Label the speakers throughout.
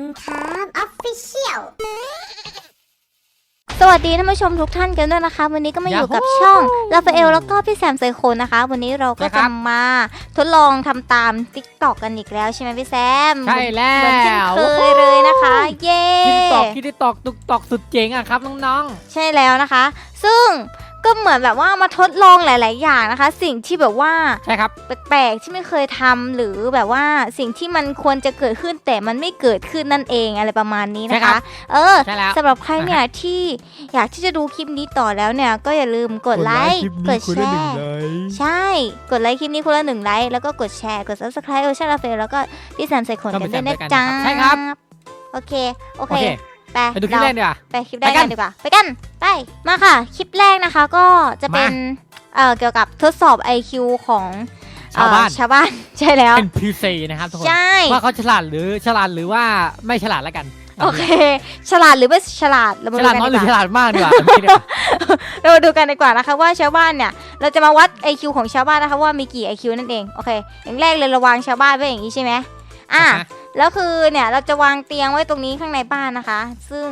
Speaker 1: นครับออฟฟิเชียล
Speaker 2: สวัสดีท่านผู้ชมทุกท่านกันด้วยนะคะ วันนี้ก็มาอยู่กับ
Speaker 3: Yahoo
Speaker 2: ช่องลาฟาเอลแล้วก็พี่แซมไซโคนนะคะ วันนี้เราก็
Speaker 3: ใช่ครั
Speaker 2: จะ
Speaker 3: บ
Speaker 2: มาทดลองทำตาม t ิ k t o k กันอีกแล้วใช่ไหมพี่แซม
Speaker 3: ใช่แล้
Speaker 2: เหมือนเช่น
Speaker 3: ว
Speaker 2: เคยเลยนะคะ เย้
Speaker 3: คิดตอกคิดตอกตุกตอกสุดเจ๋งอะครับน้อง
Speaker 2: ใช่แล้วนะคะ ซึ่ง ก็เหมือนแบบว่ามาทดลองหลาย ๆ อย่างนะคะ สิ่งที่แบบว่า
Speaker 3: ๆใช่ครับ
Speaker 2: แปลกๆที่ไม่เคยทำหรือแบบว่าสิ่งที่มันควรจะเกิดขึ้นแต่มันไม่เกิดขึ้นนั่นเองอะไรประมาณนี้
Speaker 3: ใช่
Speaker 2: นะ
Speaker 3: ครั
Speaker 2: คะ
Speaker 3: บ
Speaker 2: เออ
Speaker 3: ใช่แล้ว
Speaker 2: สำหรับใครเนี่ยที่อยากที่จะดูคลิปนี้ต่อแล้วเนี่ย ก็อย่าลืมกดไลค์กดแชร์ใช่ กดไลค์คลิปนี้คนละหนึ่งไลค์แล้วก็กดแชร์กด subscribe โอช่าลาเฟลแล้วก็พี่แซมใส่คนกันด้วยนะจ๊ะ
Speaker 3: ใช่ครับ
Speaker 2: โอเค โอ
Speaker 3: โอ
Speaker 2: เค
Speaker 3: เค
Speaker 2: ไป
Speaker 3: ไปดูคลิปแรกดีกว่า
Speaker 2: ไปคลิปแรก
Speaker 3: ไปกั
Speaker 2: กันนดีกว่า ไปกัน ไป มาค่ะ คลิปแรกนะคะก็จะเป็นเอ่อเกี่ยวกับทดสอบ IQ ของ
Speaker 3: ชาวบ้าน
Speaker 2: เอ่อชาวบ้านใช่แล้ว
Speaker 3: เป็นพีซีนะครับทุกคน
Speaker 2: ใช่
Speaker 3: ว่าเขาฉลาดหรือฉลาดหรือว่าไม่ฉลาดแล้วกัน
Speaker 2: โอเค ฉลาดหรือไม่ฉลาด เรามา
Speaker 3: ฉ
Speaker 2: ดู
Speaker 3: ลาด
Speaker 2: กัน
Speaker 3: น้อย
Speaker 2: ดี
Speaker 3: หรือกฉ
Speaker 2: ว่า
Speaker 3: ลาดมากดีกว่าไม่ได้
Speaker 2: เรามาดูกันดีกว่านะคะว่าชาวบ้านเนี่ย เราจะมาวัด IQ ของชาวบ้านนะคะว่ามีกี่ IQ นั่นเอง โอเค อย่างแรกเลยเราวางชาวบ้านไว้อย่างนี้ใช่ไหมอะ
Speaker 3: อ่าฮะ
Speaker 2: แล้วคือเนี่ยเราจะวางเตียงไว้ตรงนี้ข้างในบ้านนะคะ ซึ่ง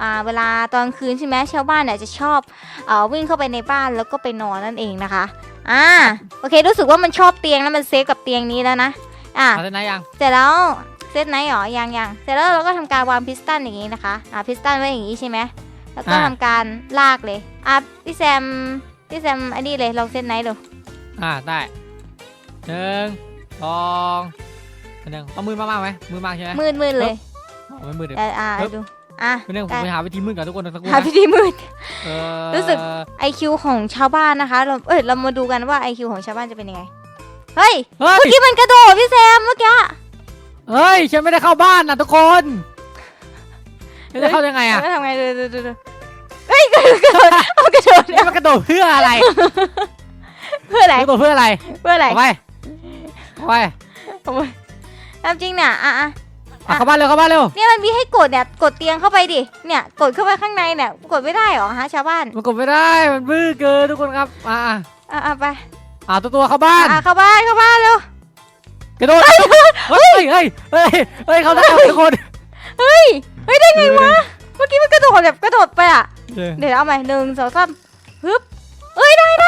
Speaker 2: อ่าเวลาตอนคืนใช่ไหมชาวบ้านเนี่ยจะชอบเอ่อวิ่งเข้าไปในบ้านแล้วก็ไปนอนนั่นเองนะคะอ่าโอเค รู้สึกว่ามันชอบเตียงแล้วมันเซฟกับเตียงนี้แล้วนะอะ
Speaker 3: เอาได้ไหนยัง
Speaker 2: เสร็จแล้วเซตไหนหรอยังยังเสร็จแล้วเราก็ทำการวางพิสตันอย่างนี้นะคะอ่าพิสตันไว้อย่างนี้ใช่ไหมแล้วก็
Speaker 3: อ่า
Speaker 2: ทำการลากเลยอะพี่แซมพี่แซมอันนี้เลยลองเซตไหนดู
Speaker 3: อ่าได้หนึ่งสอง หนึ่งเอามือมากๆไหมมือมากใช่ไหม
Speaker 2: มืดมืดเลย
Speaker 3: อ๋อไม่มือเดี๋ยว
Speaker 2: แต่อ่า
Speaker 3: ปึ๊บ
Speaker 2: ดูอะ
Speaker 3: หนึ่งผม
Speaker 2: ได้
Speaker 3: ไปหาวิธีมืดก่อนทุกคนสักครู่
Speaker 2: หา
Speaker 3: นะ
Speaker 2: พิธีมืด
Speaker 3: เออ
Speaker 2: รู้สึก IQ ของชาวบ้านนะคะเราเอ้ยเรามาดูกันว่า IQ ของชาวบ้านจะเป็นยังไงเฮ้ย
Speaker 3: เฮ้ย
Speaker 2: เมื่อกี้มันกระโดดพี่แซมเมื่อกี้
Speaker 3: เฮ้ย ฉันไม่ได้เข้าบ้านนะทุกคนฉันจะเข้ายังไงอะ
Speaker 2: แล้วทำไงดูดูดูดูเฮ้ยกระโดดเอากระโดด
Speaker 3: นี่มันกระโดดเพื่ออะไร
Speaker 2: เพื่ออะไร
Speaker 3: กระโดดเพื่ออะไร
Speaker 2: เพื่ออะไร
Speaker 3: เอาไปเอาไป
Speaker 2: ตา มจริงเนี่ยอะอะ
Speaker 3: อะเข้าบ้านเร็วเข้าบ้านเร็ว
Speaker 2: เนี่ยมันมีให้กดเนี่ยกดเตียงเข้าไปดิเนี่ยกดเข้าไปข้างในเนี่ยกดไม่ได้เหรอฮะชาวบ้าน
Speaker 3: มันกดไม่ได้มันบื้อเกินทุกคนครับอะอะ
Speaker 2: อะอะไป
Speaker 3: อะตัวตัวเข้าบ้าน
Speaker 2: อะเข้าบ้านเข้าบ้านเร็ว
Speaker 3: กระโดดเฮ้ยเฮ้ยเฮ้ยเฮ้ยเขาได้ทุกคน
Speaker 2: เฮ้ยเฮ้ยได้ไงวะเมื่อกี้มันกระโดดแบบกระโดดไปอะ
Speaker 3: เออ
Speaker 2: เดี๋ยวเอาใหม่หนึ่งสองสามฮึบ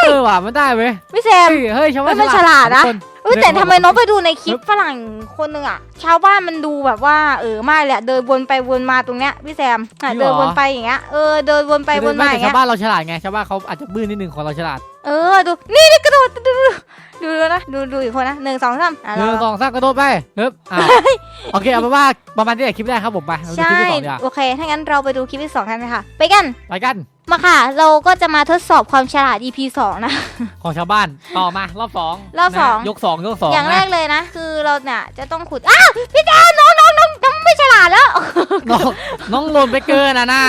Speaker 3: เออว่ะมันได้เว้ย
Speaker 2: พี่แซม
Speaker 3: เฮ้ยเฮ้ยชาวบ้าน
Speaker 2: เฮ้ยมันฉลาดนะ
Speaker 3: ทุกค
Speaker 2: เอ้ยแต่
Speaker 3: เดี๋ยว
Speaker 2: ทำไมน้องไปดูในคลิ
Speaker 3: ฮึ
Speaker 2: ป
Speaker 3: บ
Speaker 2: ฝรั่งคนหนึ่งอะชาวบ้านมันดูแบบว่าเออมากเลยอะเดินวนไปวนมาตรงเนี้ยพี่แซมอะเดินวนไปอย่างเงี้ยเออเดินวนไปวนมาอ
Speaker 3: แต่
Speaker 2: ย่าง
Speaker 3: ชา
Speaker 2: เงี้
Speaker 3: วยบ้านเราฉลาดไงชาวบ้านเขาอาจจะบื้อนิดนึงของเราฉลาด
Speaker 2: เออดูนี่นี่กระโดดดูดูดูดูนะดูดูอีกคนนะหนึ่งสองสามอะ
Speaker 3: หนึ่ง
Speaker 2: เรา
Speaker 3: สองสามกระโดดไปเฮ้ยอะโอเคเอาเป็นว่าประมาณนี้แหละคลิปแรกครับผมไปเราดู
Speaker 2: ใช่
Speaker 3: คลิปที่สองดีกว่า
Speaker 2: โอเคถ้างั้นเราไปดูคลิปที่สองกันเลยค่ะไปกัน
Speaker 3: ไปกัน
Speaker 2: มาค่ะ เราก็จะมาทดสอบความฉลาด EP 2 นะ
Speaker 3: ของชาวบ้านต่อมารอบสอง
Speaker 2: รอบสอง
Speaker 3: นะยกสองยกสอง
Speaker 2: อย่างแร
Speaker 3: นะ
Speaker 2: กเลยนะ คือเราเนี่ยจะต้องขุด อ้าว พี่แจนน้องน้องน้องน้องไม่ฉลาดแล้ว
Speaker 3: น้องน้องหล่นไปเกินนะนะ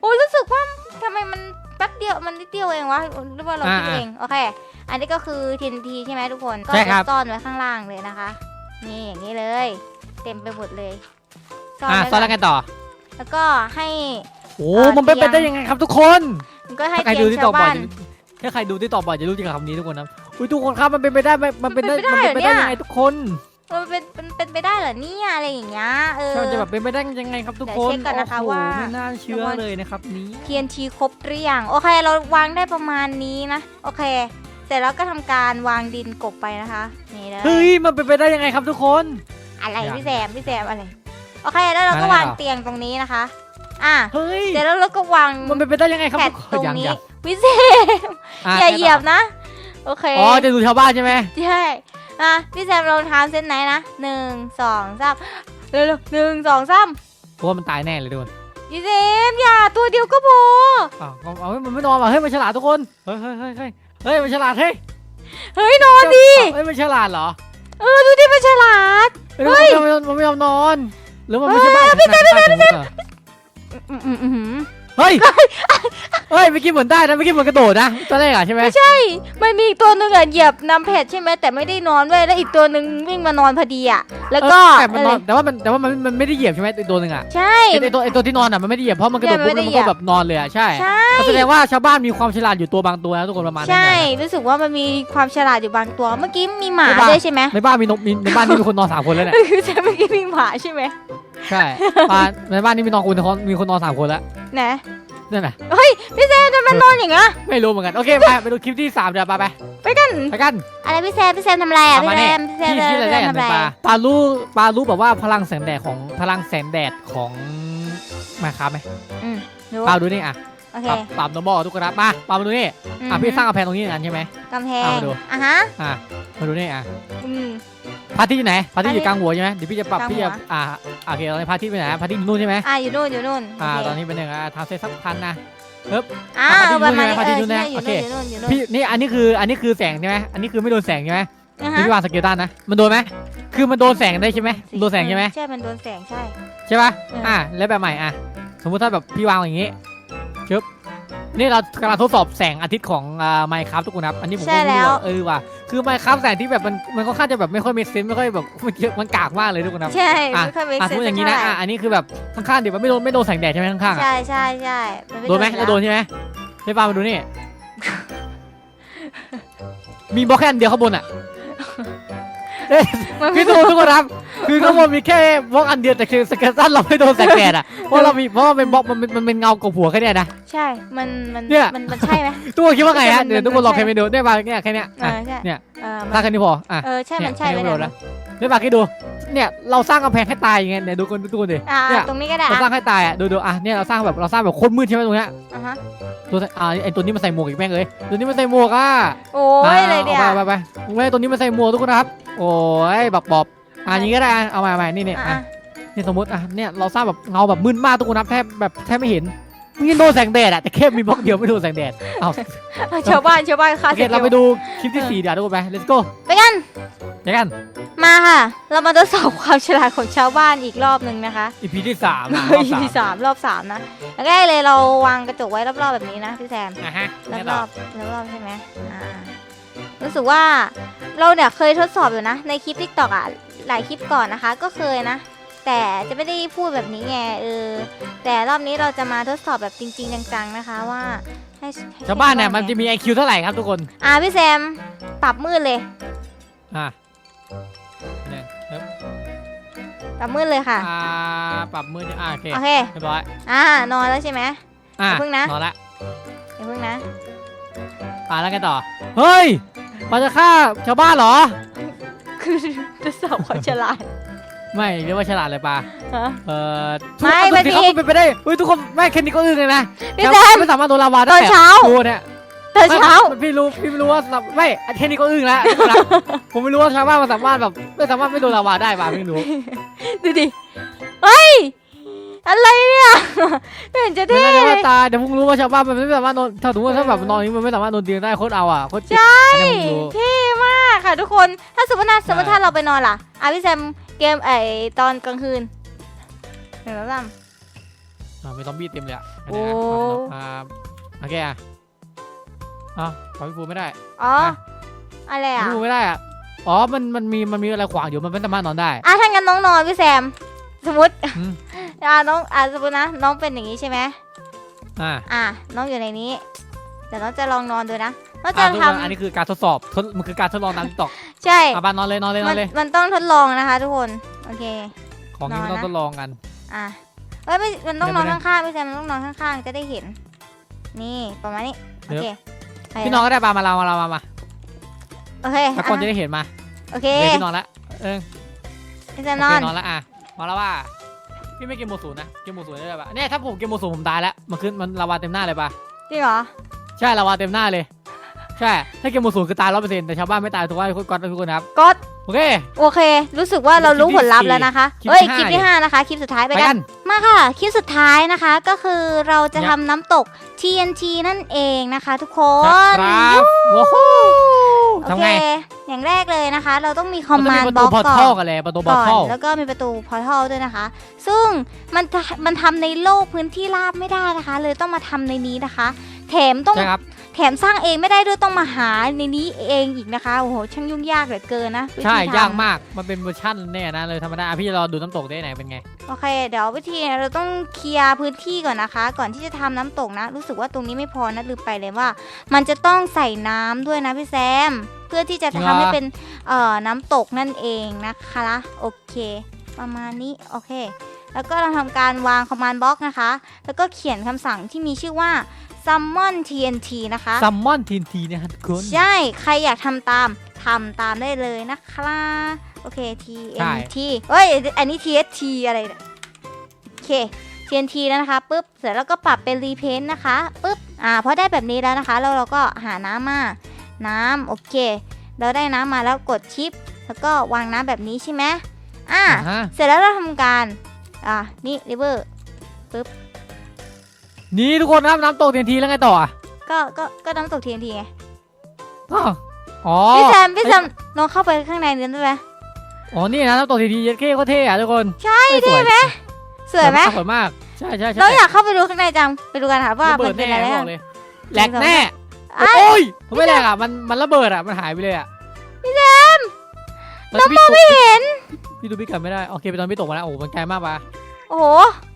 Speaker 2: โอ้ยรู้สึกว่าทำไมมันแป๊บเดียวมันนิดเดียวเองวะหรือว่าเรา
Speaker 3: อ่า
Speaker 2: คิดเองโอเค อันนี้ก็คือ TNT ใช่ไหมทุกคนก็
Speaker 3: ใช่ครั
Speaker 2: จะ
Speaker 3: บ
Speaker 2: ซ่อนไว้ข้างล่างเลยนะคะ นี่อย่างนี้เลย เต็มไปหมดเลยซ่อน
Speaker 3: อะ
Speaker 2: ไว้
Speaker 3: ซ้อนแล้ว
Speaker 2: ก่อน
Speaker 3: กันต่อ
Speaker 2: แล้วก็ให้
Speaker 3: โอ้
Speaker 2: เอ่อ
Speaker 3: มันเป็นไป
Speaker 2: เตียง
Speaker 3: ได้ยังไงครับทุกคน
Speaker 2: ก็ให้
Speaker 3: ถ้าใคร
Speaker 2: เตี
Speaker 3: ดู
Speaker 2: ยง
Speaker 3: ที่
Speaker 2: ชา
Speaker 3: ต่อ
Speaker 2: ว
Speaker 3: บ่อย
Speaker 2: บ้าน
Speaker 3: จะถ้าใครดูที่ต่อบ่อยจะรู้จริงกับคำนี้ทุกคนนะอุ้ยทุกคนครับมันเป็นไปได้ไหมมันเป็นได้
Speaker 2: มัน
Speaker 3: มัน
Speaker 2: เป็
Speaker 3: เป็นน
Speaker 2: ไป
Speaker 3: ไป
Speaker 2: ได้
Speaker 3: ได้
Speaker 2: เหรอเนี่ย
Speaker 3: ยังไงทุกคน
Speaker 2: เออเป็นเป็นเป็นไปได้เหรอเนี่ยอะไรอย่างเงี้ยเออ
Speaker 3: มันจะแบบเป็นไปได้ยังไงครับทุกคน
Speaker 2: เดี๋ยวเช็คก่อนนะคะ
Speaker 3: โโห
Speaker 2: ว่า
Speaker 3: ไม่น่าเชื่อเลยนะครับนี้
Speaker 2: TNT ครบหรือยังโอเคเราวางได้ประมาณนี้นะ โอเค เสร็จแล้วก็ทำการวางดินกบไปนะคะ นี่เลย
Speaker 3: เฮ้ยมันเป็นไปได้ยังไงครับทุกคน
Speaker 2: อะไร
Speaker 3: ยัง
Speaker 2: พี่แซมพี่แซมอะไร โอเคแล้วเราก็
Speaker 3: อะไร
Speaker 2: วาง
Speaker 3: ต่อ
Speaker 2: เตียงตรงนี้นะคะ อะ
Speaker 3: เฮ้ย
Speaker 2: เสร็จแล้วเราก็วาง
Speaker 3: มันเป็นไปได้ยังไงครับ
Speaker 2: แผ่น
Speaker 3: ทุกค
Speaker 2: ต
Speaker 3: น
Speaker 2: รง
Speaker 3: ยัง
Speaker 2: นี้
Speaker 3: ยัง
Speaker 2: วิเศษะอย่าเหยียบนะ โอเค
Speaker 3: อ๋อจะดูชาวบ้านใช่ไหม
Speaker 2: ใช่อะพี่แซมรองเท้าเส้นไหนนะหนึ่งสองสามเร็วๆหนึ่งสองสาม
Speaker 3: เพราะว่ามันตายแน่เลยทุกคน
Speaker 2: พี่แซมอย่าตัวเดียวก็พอ
Speaker 3: อ้าวเอาเอาเฮ้ยมันไม่นอนว่ะเฮ้ยมันฉลาดทุกคนเฮ้ยเฮ้ยเฮ้ยเฮ้ยเฮ้ยมันฉลาดเฮ้ย
Speaker 2: เฮ้ยนอนดิ
Speaker 3: เฮ้ยมันฉลาดเหรอ
Speaker 2: เออดูดิมันฉลาด
Speaker 3: เฮ้ยมันไม่ยอมมันไม่ยอมนอนหรือมันไม่ใช่บ้านพี่เต้พี่เต้พี่เต้
Speaker 2: อืมอืมอืม
Speaker 3: เฮ้ย เฮ้ยเมื่อกี้เหมือนได้นะเมื่อกี้เหมือนกระโดดนะตอนแรกอะใช่ไหม
Speaker 2: ไม่ใช่ มันมีอีกตัวหนึ่งอะเหยียบน้ำแพดใช่ไหมแต่ไม่ได้นอนด้วยแล้วอีกตัวหนึ่งวิ่งมานอนพอดีอะแล้วก็
Speaker 3: เออแต่มันนอน
Speaker 2: เออ
Speaker 3: แต่ว่ามันแต่ว่ามันมันไม่ได้เหยียบใช่ไหมไอตัวหนึ่งอะ
Speaker 2: ใช่
Speaker 3: ไอไอ้ตัวไอตัวที่นอนอะมันไม่ได้เหยียบเพราะมันกระโดด
Speaker 2: ใช่
Speaker 3: ปุ๊บ
Speaker 2: มันไม่
Speaker 3: แล้ว
Speaker 2: ได้
Speaker 3: มัน
Speaker 2: เหยียบ
Speaker 3: ก็แบบนอนเลยอะใช่
Speaker 2: ใช่
Speaker 3: ก็แสดงว่าชาวบ้านมีความฉลาดอยู่ตัวบางตัวนะทุกคนประมาณนั้น
Speaker 2: ใช่
Speaker 3: นะ
Speaker 2: รู้สึกว่ามันมีความฉลาดอยู่บางตัว เมื่อกี้มีหมา
Speaker 3: ไม่บ้า
Speaker 2: ด้วยใช่ไหม
Speaker 3: ในบ้านมีนกมีในบ้านนี่มีคนนอนสามคนแล้วเนี่ย
Speaker 2: คือใช่เมื่อกี้มีหมาใช่ไหม
Speaker 3: ใช่บ้านในบ้านนี้มีนอนคนมีคนนอนสามคนแล้ว
Speaker 2: ไหน
Speaker 3: นั่นน่ะ
Speaker 2: พี่แซมทำไมนอนอย่างเงี้ย
Speaker 3: ไม่รู้เหมือนกันโอเคไปไปดูคลิปที่สามเดี๋ยวไปไป
Speaker 2: ไปกัน
Speaker 3: ไปกัน
Speaker 2: อะไรพี่แซมพี่แซมทำอะไรอะ
Speaker 3: เอา
Speaker 2: พี่
Speaker 3: มา
Speaker 2: แซ
Speaker 3: เนี่ย
Speaker 2: มพี่แซม
Speaker 3: ที่ที่เราได้
Speaker 2: พี่แซ
Speaker 3: อย่ามงห
Speaker 2: ทำ
Speaker 3: นึ่
Speaker 2: อะไร
Speaker 3: งปลาปลารู้ปลารู้แบบว่าพลังแสงแดดของพลังแสงแดดของมาครับไหม
Speaker 2: อืมรู้
Speaker 3: ปลาดูนี่อะ
Speaker 2: โอเค
Speaker 3: ปรับปรับนอร์มอลทุกคนนะมาปลามาดูนี่อะพี่สร้างกำแพงตรงนี้อย่างนั้นใช่ไหม
Speaker 2: กำแพ
Speaker 3: เอา
Speaker 2: ง
Speaker 3: มาดู
Speaker 2: อะฮะ
Speaker 3: อะมาดูนี่อะ
Speaker 2: อืม
Speaker 3: พระอาทิตย์อยู่ไหนพระอาทิตย์อยู่
Speaker 2: พระอาทิตย์
Speaker 3: กลางหัวใช่ไหมเดี๋ยวพี่จะปรับ
Speaker 2: กลาง
Speaker 3: พี่จะ
Speaker 2: หัว
Speaker 3: อ่าโอเคตอนนี้พระอาทิตย์ไปไหนพระอาทิตย์อยู่นู่นใช่ไหม
Speaker 2: อะอยู่นู่นอยู่นู่น
Speaker 3: อ่า
Speaker 2: โเค
Speaker 3: ตอนนี้เป็นหนึ่งอะทำเซตสักพันนะ
Speaker 2: อ่า
Speaker 3: พระอาทิตย์
Speaker 2: ประมาณ
Speaker 3: อยู่ไหนพระอาทิตย์อยู่ไหน
Speaker 2: เออ
Speaker 3: โอเค
Speaker 2: อยู่นู่นอยู่นู่นอยู่นู่น
Speaker 3: พี่นี่อันนี้คืออันนี้คือแสงใช่ไหมอันนี้คือไม่โดนแสงใช่ไหม
Speaker 2: อะ
Speaker 3: นี่
Speaker 2: ฮะ
Speaker 3: พี่วางสเกลตันนะมันโดนไหมคือมันโดนแสงได้ใช่ไหมโดนแสงใช่ไหม
Speaker 2: ใช่มันโดนแสงใช่
Speaker 3: ใช่ป่ะ
Speaker 2: เอออ่
Speaker 3: อะแล้วแบบใหม่อะสมมุติถ้าแบบพี่วางอย่างงี้ชึบ นี่เรากำลังทดสอบแสงอาทิตย์ของอ่าไมค์ครับทุกคนครับ อันนี้ผมก็
Speaker 2: ใช่
Speaker 3: ไม่
Speaker 2: แล้
Speaker 3: รู้
Speaker 2: ว
Speaker 3: ว่าเออว่ะคือไมค์ครับแสงที่แบบมันมันค่อนข้างจะแบบไม่ค่อยมีเซนไม่ค่อยแบบมันเยอะมันกากมากเลยทุกคนครับ
Speaker 2: ใช่
Speaker 3: อะ
Speaker 2: ไม่ค่อยเมค
Speaker 3: อะ
Speaker 2: เซ
Speaker 3: สม
Speaker 2: น
Speaker 3: มติอย่างนี้
Speaker 2: นี้
Speaker 3: นะอะอันนี้คือแบบข้างๆเดี๋ยวมันไม่โดนไม่โดนแสงแดดใช่ไหมข้างๆอะ
Speaker 2: ใช่ใช่ใช่มั
Speaker 3: โดนไหม
Speaker 2: อยู่
Speaker 3: แล้วโดนใช่ไหมพี่ปามาดูนี่มีบล็อกแค่อันเดียวข้างบนอะ เอ้ย
Speaker 2: มันไม่
Speaker 3: พี่ดูทุกคนครับ คือข้างบนมีแค่บล็อกอันเดียวแต่คือสเกลตันเราไม่โดนแสงแดดอะเพราะเรามีเพราะว่าเป็นบล็อกมันมันมันเป็นเงากับหัวแค่เนี้ยนะ
Speaker 2: ใช่ มัน มัน
Speaker 3: เนี่ย
Speaker 2: มันมันใช่ไหม
Speaker 3: ทุกคนคิดว่าไงฮะ
Speaker 2: มัน
Speaker 3: เดี๋ยวทุกคนลองแค่ไปดูได้ปาเนี่ยแค่เนี้ย
Speaker 2: เอ
Speaker 3: อะ
Speaker 2: อใช่
Speaker 3: เนี่ย
Speaker 2: เออ
Speaker 3: ถ้าแค่นี้พออะ
Speaker 2: เออ ใช่ มันใช่
Speaker 3: เนี่ย
Speaker 2: ไหม
Speaker 3: แค่นี้
Speaker 2: เนี่ย
Speaker 3: พอแล้วได้ปาคิดดู เนี่ยเราสร้างกำแพงให้ตายอย่างเงี้ยเดี๋ยวดูคนดูคนดิ
Speaker 2: อ่า
Speaker 3: เนี่ย
Speaker 2: ตรงนี้ก็ได้
Speaker 3: เรา
Speaker 2: อะ
Speaker 3: สร้างให้ตายอะดูดูอะเนี่ยเราสร้างแบบเราสร้างแบบโคตรมืดใช่ไหมตรงเนี้ย
Speaker 2: อะฮะ
Speaker 3: ตัวอ่าไอตัวนี้มันใส่หมวกอีกแม่งเลยตัวนี้มันใส่หมวกอะ
Speaker 2: โอ้ยเลยเนี่ย
Speaker 3: อาไปไปไปไปตัวนี้มันใส่หมวกทุกคนนะครับโอ้ยแบบบอบอะอย่างงี้ก็ได้อะเอามาเอามานี่นี่
Speaker 2: อะ
Speaker 3: อะนี่สมมติอะเนี่ยเราสร้างแบบเงาแบบมืดมากทุกคนครับแทบแบบแทบไม่เห็น นี่โดนแสงแดดอะแต่แค่มีบล็อกเดียวไม่โดนแสงแดดเอา
Speaker 2: อะชาวบ้านชาวบ้านค่ะ
Speaker 3: โอเคเราไปดูคลิปที่สี่เดี๋ยวทุกคนไป let's go
Speaker 2: ไปกัน
Speaker 3: เดี๋ยวกัน
Speaker 2: มาค่ะ เรามาทดสอบความฉลาดของชาวบ้านอีกรอบหนึ่งนะคะ
Speaker 3: อีพีที่สามร
Speaker 2: เฮ้
Speaker 3: อยบสาม
Speaker 2: ที่สามรอบสามนะแล้วแรกเลยเราวางกระจกไว้รอบๆแบบนี้นะพี่แซม
Speaker 3: อะฮะ
Speaker 2: ร
Speaker 3: เนี่ย
Speaker 2: อบ
Speaker 3: ต่
Speaker 2: ร
Speaker 3: อ
Speaker 2: อบรอบรอบใช่ไหมอ่า รู้สึกว่าเราเนี่ยเคยทดสอบอยู่นะ ในคลิปทิกตอกอะ หลายคลิปก่อนนะคะ ก็เคยนะ แต่จะไม่ได้พูดแบบนี้ไงเออ แต่รอบนี้เราจะมาทดสอบแบบจริง ๆ จังๆนะคะว่าให้ให้
Speaker 3: ชาวบ้านเนี่ย
Speaker 2: ให้
Speaker 3: มันจะมี IQ เท่าไหร่ครับทุกคน
Speaker 2: อ่าพี่แซมปรับมืดเลย
Speaker 3: อะเนี่ยครับ
Speaker 2: ปรับมืดเลยค่ะ
Speaker 3: อ่าปรับมืออะโอเค
Speaker 2: โอเค
Speaker 3: เรียบร้อย
Speaker 2: อ่านอนแล้วใช่ไหม
Speaker 3: อะ
Speaker 2: อย่าเพิ่งนะ
Speaker 3: นอนละ
Speaker 2: อย่าเพิ่งนะ
Speaker 3: อะแล้วกันต่อ เฮ้ยมันจะฆ่าชาวบ้านเหรอ
Speaker 2: คือทดสอบความฉลาด
Speaker 3: ไม่เรียกว่าฉลาดเลยปะ
Speaker 2: ฮะ
Speaker 3: เออ
Speaker 2: ไม่
Speaker 3: ทุกคน
Speaker 2: ไม่
Speaker 3: สิ
Speaker 2: ผิด
Speaker 3: เขาเป็นไปได้เฮ้ยทุกคนไม่แค่นี้ก็อึ้งเลยนะ
Speaker 2: พี่
Speaker 3: แต่
Speaker 2: แซม
Speaker 3: ไม่สามารถโดนลาวา
Speaker 2: ต
Speaker 3: ได้
Speaker 2: อนเช้า
Speaker 3: ดูเนี่ย
Speaker 2: ตอนเช้า
Speaker 3: ไม่พี่รู้พี่ไม่รู้ว่าไม่แค่นี้ก็อึ้งแล้วนะผมไม่รู้ว่าชาวบ้านมันสามารถแบบไม่สามารถไม่โดนลาวาได้ป่ะไม่รู้
Speaker 2: ดูดิ เฮ้ย อะไรเนี่ย ไม่เห็นจะ
Speaker 3: ไม่
Speaker 2: เท่
Speaker 3: ได้
Speaker 2: เล
Speaker 3: ว่าย ตายเดี๋ยวมึงรู้ว่าชาวบ้านมันไม่สามารถโดนถ้าสมมติว่าถ้าแบบนอนอย่างนี้มันไม่สามารถโดนเตียงได้โคตรเอาอะโคตรเจ็บอันนี้ผมรู้
Speaker 2: เท่มากค่ะทุกคน ถ้าสมมตินะสมมติ
Speaker 3: ใช่
Speaker 2: ถ้าเราไปนอนล่ะ อะพี่แซม เกมไอตอนกลางคืนหนึ่งแล้วซ้
Speaker 3: อ่ามีซอมบี้เต็มเลยอะ
Speaker 2: โอ้
Speaker 3: อ่าโอเคอะอ๋อขอพี่ฟูไม่ได้ำ
Speaker 2: อ๋อ
Speaker 3: อะ
Speaker 2: อะไรอะ
Speaker 3: พี่ฟูไม่ได้อะอ๋อมันมันมีมันมีอะไรขวางอยู่มันไม่สามารถนอนได้
Speaker 2: อะถ้างั้นน้องนอนพี่แซม สมมติ
Speaker 3: อืม
Speaker 2: อะน้องอะสมมตินะน้องเป็นอย่างนี้ใช่ไหม
Speaker 3: อ่า
Speaker 2: อะน้องอยู่ในนี้เดี๋ยวน้องจะลองนอนดูนะ น้อง
Speaker 3: อ่า
Speaker 2: จะ
Speaker 3: ทุก
Speaker 2: ท
Speaker 3: คนอันนี้คือการทดสอบทดมันคือการทดลองตามติ๊กต็อกำ
Speaker 2: ใช่
Speaker 3: อะบ้านนอนเลยนอนเลยน
Speaker 2: มั
Speaker 3: อนนเลย
Speaker 2: มันต้องทดลองนะคะทุกคนโอเค
Speaker 3: ของนี้มัน
Speaker 2: น
Speaker 3: ต้
Speaker 2: อ
Speaker 3: อนง
Speaker 2: นะ
Speaker 3: ทดลองกัน
Speaker 2: อะเอ้ยไม่มันต้องนอน
Speaker 3: เดี๋ยว
Speaker 2: ข้างๆพี่แซมมันต้องนอนข้างๆจะได้เห็น นี่ประมาณนี้โอเคไป
Speaker 3: พี่นอนก็ได้ปามาเรามาเรามามา
Speaker 2: โอเค
Speaker 3: ถ้าคนจะ
Speaker 2: อะ
Speaker 3: ได้เห็นมา
Speaker 2: โอเค
Speaker 3: เดี๋ยวพี่นอนละเออ
Speaker 2: พี่แซม
Speaker 3: โอน
Speaker 2: อ
Speaker 3: เคนนอนละอะมาแล้วว่าพี่ไม่เกมโมศูนย์นะเกมโมศูนย์ได้เลยปะเนี่ยถ้าผมเกมโมศูนย์ผมตายแล้วมันขึ้นมันลาวาเต็มหน้าเลยปะ
Speaker 2: จริงเหรอ
Speaker 3: ใช่ลาวาเต็มหน้าเลย ใช่ ถ้าเกมโมศูนย์คือตายร้อยเปอร์เซ็นต์แต่ชาวบ้านไม่ตายทุกวันทุกคนทุกคนครับ
Speaker 2: ก็
Speaker 3: โอเค
Speaker 2: โอเค รู้สึกว่าเรารู้ผลลัพธ์แล้วนะคะ
Speaker 3: คลิปที่
Speaker 2: เอ้ย
Speaker 3: ห้า
Speaker 2: คลิปที่ ห้านะคะ คลิปสุดท้ายไป
Speaker 3: ไป
Speaker 2: กั
Speaker 3: กัน น
Speaker 2: มาค่ะ คลิปสุดท้ายนะคะ ก็คือเราจะ
Speaker 3: เนี่ย
Speaker 2: ทำน้ำตก TNT นั่นเองนะคะทุกคน
Speaker 3: ครับโอ้โห
Speaker 2: โอ
Speaker 3: ทำ
Speaker 2: เค
Speaker 3: ไง
Speaker 2: อย่างแรกเลยนะคะ เราต้องมีคอม
Speaker 3: มัน
Speaker 2: มาน
Speaker 3: จะมี
Speaker 2: ด์
Speaker 3: ประ
Speaker 2: บ
Speaker 3: ตู
Speaker 2: ล็อก
Speaker 3: พอร์
Speaker 2: ก่
Speaker 3: ทั
Speaker 2: อ
Speaker 3: ล
Speaker 2: น
Speaker 3: กันเลยประตูพอ
Speaker 2: ก่
Speaker 3: ร์
Speaker 2: อน
Speaker 3: ทัล
Speaker 2: แล้วก็มีประตูพอร์ทัลด้วยนะคะ ซึ่งมันจะมันทำในโลกพื้นที่ราบไม่ได้นะคะ เลยต้องมาทำในนี้นะคะ แถมต้อง
Speaker 3: ใช่ครับ
Speaker 2: แถมสร้างเองไม่ได้ด้วยต้องมาหาในนี้เองอีกนะคะโอ้โหช่างยุ่งยากเหลือเกินนะวิธี
Speaker 3: ใช่
Speaker 2: ทำ
Speaker 3: ยากมากมันเป็นเวอร์ชันเนี่ยนะเลยธรรมดาอะพี่รอดูน้ำตกได้ไหนเป็นไง
Speaker 2: โอเค เดี๋ยววิธีเนี่ยเราต้องเคลียร์พื้นที่ก่อนนะคะ ก่อนที่จะทำน้ำตกนะ รู้สึกว่าตรงนี้ไม่พอนะลืมไปเลยว่า มันจะต้องใส่น้ำด้วยนะพี่แซม เพื่อที่จะ
Speaker 3: จริง
Speaker 2: ทำ
Speaker 3: เหรอ
Speaker 2: ให้เป็นเอ่อน้ำตกนั่นเองนะคะโอเค ประมาณนี้โอเค แล้วก็เราทำการวาง command block นะคะ แล้วก็เขียนคำสั่งที่มีชื่อว่า summon TNT นะคะ
Speaker 3: ซัมมอนทีนทีเนี่ยฮะทุกคน
Speaker 2: ใช่ใครอยากทำตามทำตามได้เลยนะครับโอเค TNT เอ้ย อันนี้ TST อะไรเนี่ยโอเค TNT แล้วนะคะปุ๊บเสร็จแล้วก็ปรับเป็น repaint นะคะปุ๊บอ่าพอได้แบบนี้แล้วนะคะแล้วเราก็หาน้ำมา น้ำโอเค เราได้น้ำมาแล้วกดชิป แล้วก็วางน้ำแบบนี้ใช่ไหมอ่า
Speaker 3: อ่าฮะ
Speaker 2: เสร็จแล้วเราทำการ อ่า นี่ river
Speaker 3: นี่ทุกคนนะครับน้ำตกทีนทีแล้วไงต่ออะ
Speaker 2: ก็ก็ก็น้ำตก TNT ไง
Speaker 3: อ้าวอ๋อ
Speaker 2: พี่แซมพี่แซมลองเข้าไปข้างในนี้ได้ไหม
Speaker 3: อ๋อนี่นะน้ำตกทีนทีเย็ดเค้ก็เท่อะทุกคน
Speaker 2: ใช่
Speaker 3: เท่ไหม
Speaker 2: สวยไหม
Speaker 3: สวยมากใช่ใช่ใช่
Speaker 2: เราอยากเข้าไปดูข้างในจังไปดูกันค่ะว่า
Speaker 3: ระ
Speaker 2: มั
Speaker 3: เบิ
Speaker 2: น
Speaker 3: ด
Speaker 2: เป็น
Speaker 3: แน่
Speaker 2: อะไร
Speaker 3: บ
Speaker 2: บ้า
Speaker 3: องกเลยแหลกแน่
Speaker 2: ไอ้
Speaker 3: โอ้ยมันไม่แหลกอะมันมันระเบิดอะมันหายไปเลยอะ
Speaker 2: พี่แซม
Speaker 3: น้องมองไม่
Speaker 2: เห็น
Speaker 3: พี่ดูพี่กลับไม่ได้โอเคไปตอนพี่ตกมาแล้วโอ้โหมันไกลมากปะ
Speaker 2: โอ้โห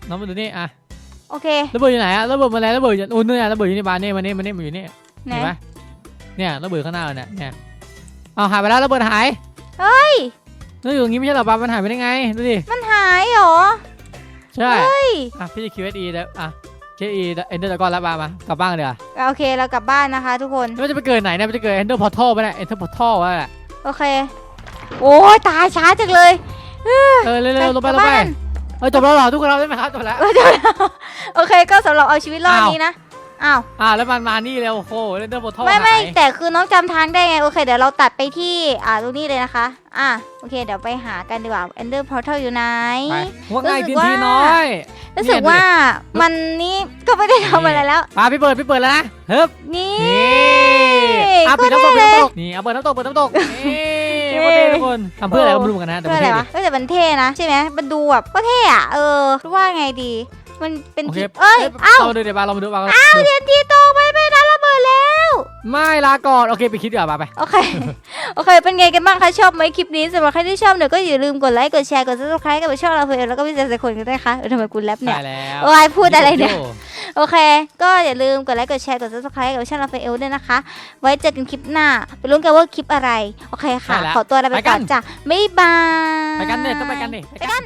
Speaker 3: น้องมาดูนี่อะ
Speaker 2: โอเค
Speaker 3: ระเบิดอยู่ไหนอะระเบิดมาแล้วระเบิดอยู่โอ้เนี่ยระเบิดอยู่ในบ้านนี่มานี่มานี่มาอยู่นี่
Speaker 2: ไหน
Speaker 3: เห็นไหมเนี่ยระเบิดข้างหน้าเราเนี่ยเนี่ยเอาหายไปแล้วระเบิดหาย
Speaker 2: เฮ้ย
Speaker 3: แล้วอยู่ตรงนี้ไม่ใช่เหรอปามันหายไปได้ไงดูดิ
Speaker 2: มันหายเหรอ
Speaker 3: ใช่
Speaker 2: เฮ้ย
Speaker 3: อะพี่จะ QSE แล้วอะ QSE เอ็นเดอร์ตะกอนแล้วปามากลับบ้านเดี๋ยวา
Speaker 2: โอเคเรากลับบ้านนะคะ ทุกคน
Speaker 3: แล้วมันจะไปเกิดไหนเนี่ยมันจะเกิดเอ็นเดอร์พอร์ทัลไปเนี่ยเอ็นเดอร์พอร์ทัลวะ
Speaker 2: โอเค โอ้ยตายช้าจังเลย
Speaker 3: เออเร็วๆลงไป
Speaker 2: ก
Speaker 3: ล
Speaker 2: ลั
Speaker 3: ง
Speaker 2: บ
Speaker 3: ไป
Speaker 2: บ้าน
Speaker 3: เออจบแล้วเหรอทุกคนเราได้ไหมครับจบแล้ว
Speaker 2: เออเดี๋ยวนะโอเคก็สำหรับเอาชีวิตรอด
Speaker 3: อ้าว
Speaker 2: นี้นะอ้าว
Speaker 3: อ่าแล้วมันมานี่เร็วโอ้โหเอ็นเดอร์พอร์ทัล
Speaker 2: ไม่ไม่
Speaker 3: หาย
Speaker 2: แต่คือน้องจำทางได้ไงโอเคเดี๋ยวเราตัดไปที่อ่าตรงนี้เลยนะคะ อะโอเคเดี๋ยวไปหากันดีกว่า Ender Portal อยู่ไหน
Speaker 3: ไปว่าไง
Speaker 2: รู้สึ
Speaker 3: ที
Speaker 2: ก
Speaker 3: นที
Speaker 2: ว่า
Speaker 3: น้อย
Speaker 2: รู้สึกว่ามันนี่ก็ไม่ได้ทำอะไรแล้ว
Speaker 3: ปาพี่เปิดพี่เปิดแล้วนะเฮ้ย
Speaker 2: นี่
Speaker 3: นี่อะ
Speaker 2: ก็
Speaker 3: ปิดน้ำตกปิด
Speaker 2: ได้
Speaker 3: น้ำ
Speaker 2: เลย
Speaker 3: ตกนี่เอาเปิดน้ำตกเปิดน้ำตกนี่
Speaker 2: เย้
Speaker 3: โคตรเท่ทุกคนทำเพื่ออะไรก็ไม่รู้เหมือนกันนะแต่
Speaker 2: เพื่อ
Speaker 3: มัน
Speaker 2: อะไร
Speaker 3: เท่
Speaker 2: วะ
Speaker 3: ดิ
Speaker 2: เอ้ยแต่มันเท่นะใช่ไหมมันดูแบบก็เท่อะเออว่าไงดี มันเป็น
Speaker 3: โอเค
Speaker 2: ทิศเอ้ยเอ้า
Speaker 3: เรามาดูเดี๋ยวปาเรามาดูปา
Speaker 2: เอ้าเทียนทีโตไปไม่ได้ระเบิดแล้ว
Speaker 3: ไม่ลาก่อน โอเค ไปคิดดีกว่าปาไป
Speaker 2: โอเค โอเค เป็นไงกันบ้างคะชอบไหมคลิปนี้สำหรับใครที่ชอบเนี่ยก็อย่าลืมกดไลค์ กดแชร์ กด subscribe กับช่องเราเพื่อนแล้วก็พี่เจสคนกันด้วยค่ะเออทำไมกูแรปเนี่ย
Speaker 3: ได้แล้ว
Speaker 2: โอ้ยพูดอะไรเนี่ย โอเค ก็อย่าลืมกดไลค์ กดแชร์ กด subscribe กับช่องเราเฟเอลด้วยนะคะ ไว้เจอกันคลิปหน้า ไปลุ้นกันว่าคลิปอะไร โอเคค่ะ
Speaker 3: ใช่แล้ว
Speaker 2: ขอตัวลาไป
Speaker 3: ไปกั
Speaker 2: ก่อนน จ้ะบ๊ายบาย
Speaker 3: ไปกันเนี่ยต้องไปกันดิ
Speaker 2: ไปกัน